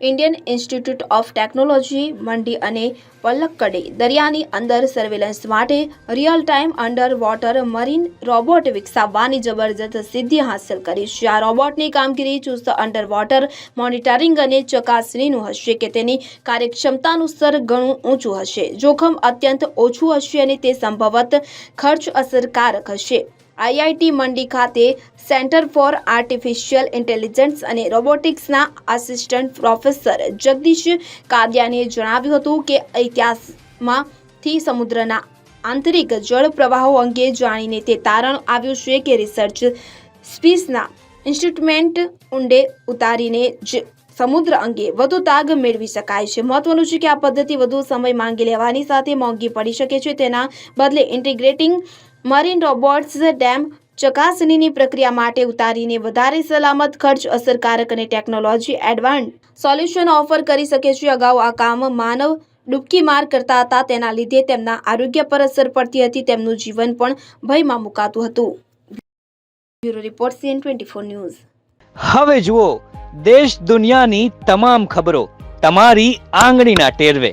Indian institute of technology, મંડી અને પલ્લક્કડે દરિયાની અંદર સર્વેલન્સ માટે real time under water marine robot વિકસાવવાની જબરજસ્ત સિદ્ધિ હાંસલ કરી. છે આ રોબોટની કામગીરી ચુસ્ત અંડર વોટર મોનિટરિંગ અને ચકાસણીનું હશે કે તેની કાર્યક્ષમતાનું સ્તર ઘણું ઊંચું હશે. જોખમ અત્યંત ઓછું હશે અને તે સંભવત ખર્ચ અસરકારક હશે. આઈઆઈટી મંડી ખાતે સેન્ટર ફોર આર્ટિફિશિયલ ઇન્ટેલિજન્સ અને રોબોટિક્સના આસિસ્ટન્ટ પ્રોફેસર જગદીશ કાદિયાને જણાવ્યું હતું કે ઇતિહાસમાંથી સમુદ્રના આંતરિક જળ પ્રવાહો અંગે જાણીને તે તારણ આવ્યું છે કે રિસર્ચ સ્પીસના ઇન્સ્ટ્રુમેન્ટ ઊંડે ઉતારીને જ સમુદ્ર અંગે વધુ તાગ મેળવી શકાય છે. મહત્વનું છે કે આ પદ્ધતિ વધુ સમય માંગી લેવાની સાથે મોંઘી પડી શકે છે. તેના બદલે ઇન્ટિગ્રેટિંગ મરીન રોબોટ્સ ડેમ ચકાસણીની પ્રક્રિયા માટે ઉતારીને વધારે સલામત ખર્ચ અસરકારક અને ટેકનોલોજી એડવાન્સ સોલ્યુશન ઓફર કરી શકે છે. અગાઉ આ કામ માનવ ડૂબકી માર કરતા હતા. તેના લીધે તેમના આરોગ્ય પર અસર પડતી હતી. તેમનું જીવન પણ ભયમાં મુકાતું હતું. Bureau report CN twenty news. હવે જુઓ, દેશ દુનિયાની તમામ ખબરો તમારી આંગળીના ટેરવે.